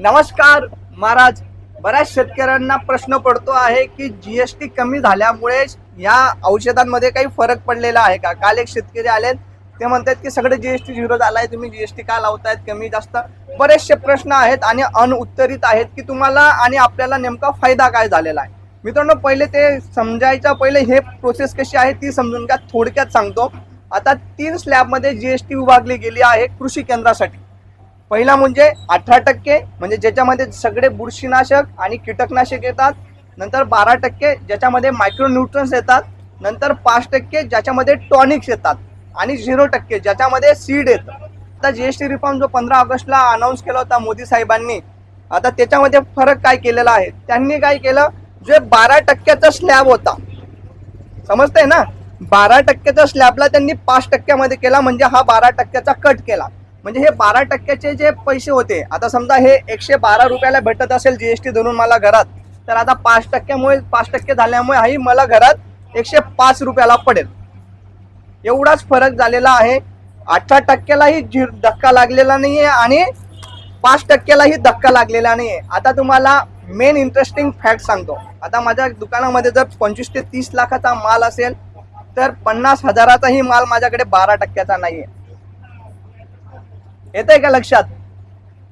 नमस्कार महाराज. बऱ्याच शेतकऱ्यांना प्रश्न पडतो आहे की जीएसटी कमी झाल्यामुळे या औषधांमध्ये काही फरक पडलेला आहे का? काल एक शेतकरी आले ते म्हणतात की सगळे जीएसटी झिरो झालाय तुम्ही जीएसटी का लावतायत कमी जास्त? बरेचसे प्रश्न आहेत आणि अनउत्तरित आहेत की तुम्हाला आणि आपल्याला नेमका फायदा काय झालेला आहे? मित्रांनो पहिले ते समजायच्या पहिले हे प्रोसेस कशी आहे ती समजून घ्या थोडक्यात सांगतो. आता तीन स्लॅबमध्ये जीएसटी विभागली गेली आहे कृषी केंद्रासाठी. पहिला म्हणजे अठरा टक्के म्हणजे ज्याच्यामध्ये सगळे बुरशीनाशक आणि कीटकनाशक येतात. नंतर बारा टक्के ज्याच्यामध्ये मायक्रोन्यूट्रन्स येतात. नंतर पाच टक्के ज्याच्यामध्ये टॉनिक्स येतात. आणि झिरो टक्के ज्याच्यामध्ये सीड येतं. आता जी एस टी रिफॉर्म जो पंधरा ऑगस्टला अनाऊन्स केला होता मोदी साहेबांनी आता त्याच्यामध्ये फरक काय केलेला आहे? त्यांनी काय केलं? जे बारा टक्क्याचा स्लॅब होता. समजतंय ना? बारा टक्क्याच्या स्लॅबला त्यांनी पाच टक्क्यामध्ये केला म्हणजे हा बारा टक्क्याचा कट केला. म्हणजे हे बारा टक्क्याचे जे पैसे होते आता समजा हे एकशे बारा रुपयाला भेटत असेल जीएसटी धरून मला घरात तर आता पाच टक्क्यामुळे पाच टक्के झाल्यामुळे हाही मला घरात एकशे पाच रुपयाला पडेल. एवढाच फरक झालेला आहे. अठरा टक्क्यालाही झि धक्का लागलेला नाही आहे आणि पाच टक्क्यालाही धक्का लागलेला नाही आहे आता तुम्हाला मेन इंटरेस्टिंग फॅक्ट सांगतो. आता माझ्या दुकानामध्ये जर पंचवीस ते तीस लाखाचा माल असेल तर पन्नास हजाराचाही माल माझ्याकडे बारा टक्क्याचा नाही आहे येत आहे का लक्षात?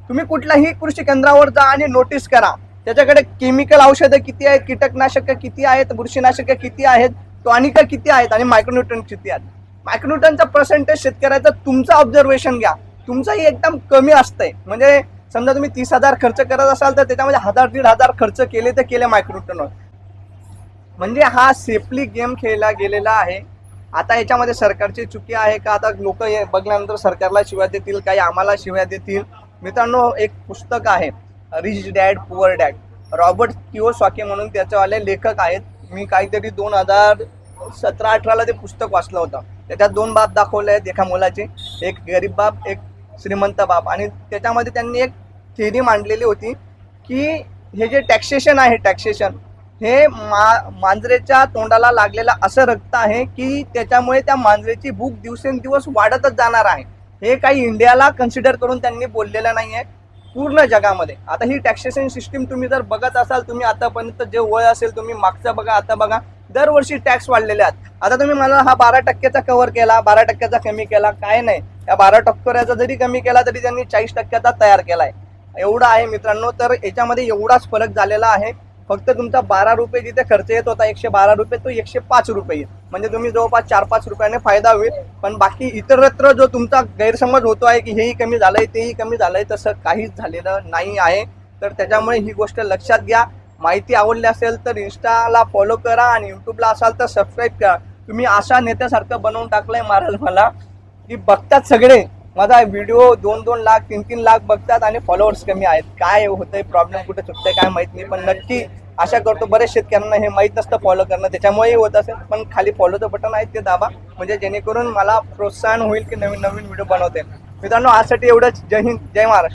तुम्ही कुठल्याही कृषी केंद्रावर जा आणि नोटीस करा. त्याच्याकडे केमिकल औषधं किती आहेत कीटकनाशक किती आहेत बुरशीनाशक किती आहेत टॉनिक किती आहेत आणि मायक्रोन्यूटन किती आहेत? मायक्रोन्यूट्रनचा पर्सेंटेज शेतकऱ्याचं तुमचं ऑब्झर्वेशन घ्या. तुमचंही एकदम कमी असतंय. म्हणजे समजा तुम्ही तीस हजार खर्च करत असाल तर त्याच्यामध्ये हजार दीड हजार खर्च केले तर केले मायक्रोन्यूट्रनवर म्हणजे हा सेफली गेम खेळला गेलेला आहे. आता याच्यामध्ये सरकारची चुकी आहे का? आता लोक बघल्यानंतर सरकारला शिव्या देतील काही आम्हाला शिव्या देतील? मित्रांनो एक पुस्तक आहे rich dad poor dad Robert Kiyosaki म्हणून त्याच्यावाले लेखक आहेत. मी काहीतरी दोन हजार सतरा अठराला ते पुस्तक वाचलं होतं. त्याच्यात दोन बाप दाखवले आहेत एका मुलाचे एक गरीब बाप एक श्रीमंत बाप. आणि त्याच्यामध्ये त्यांनी एक थेरी मांडलेली होती की हे जे टॅक्सेशन आहे टॅक्सेशन हे मा मांजरेच्या तोंडाला लागलेलं असं रक्त आहे की त्याच्यामुळे त्या मांजरेची भूक दिवसेंदिवस वाढतच जाणार आहे. हे काही इंडियाला कन्सिडर करून त्यांनी बोललेलं नाही आहे पूर्ण जगामध्ये. आता ही टॅक्सेशन सिस्टीम तुम्ही जर बघत असाल तुम्ही आतापर्यंत जे वय असेल तुम्ही मागचं बघा आता बघा दरवर्षी टॅक्स वाढलेले आहेत. आता तुम्ही मला हा बारा टक्क्याचा कव्हर केला बारा टक्क्याचा कमी केला काय नाही. या बारा टक्क्याचा जरी कमी केला तरी त्यांनी चाळीस टक्क्याचा तयार केला आहे एवढा आहे मित्रांनो तर याच्यामध्ये एवढाच फरक झालेला आहे. फक्त तुमचा बारा रुपये जिथे खर्च येत होता एकशे बारा रुपये तो एकशे पाच रुपये येईल म्हणजे तुम्ही जवळपास चार पाच रुपयाने फायदा होईल. पण बाकी इतरत्र जो तुमचा गैरसमज होतो आहे की हेही कमी झालंय तेही कमी झालंय तसं काहीच झालेलं नाही आहे. तर त्याच्यामुळे ही गोष्ट लक्षात घ्या. माहिती आवडली असेल तर इन्स्टाला फॉलो करा आणि युट्यूबला असाल तर सबस्क्राईब करा. तुम्ही अशा नेत्यासारखं बनवून टाकलंय महाराज मला की बघतात सगळे. माझा व्हिडिओ दोन दोन लाख तीन तीन लाख बघतात आणि फॉलोअर्स कमी आहेत. काय होतंय प्रॉब्लेम कुठे चुकतंय काय माहीत नाही. पण नक्की आशा करतो बरेच शेतकऱ्यांना हे माहीत नसतं फॉलो करणं. त्याच्यामुळेही होत असेल. पण खाली फॉलोचं बटन आहे ते दाबा. म्हणजे जेणेकरून मला प्रोत्साहन होईल की नवीन नवीन व्हिडिओ बनवते. मित्रांनो आजसाठी एवढंच. जय हिंद जय महाराष्ट्र.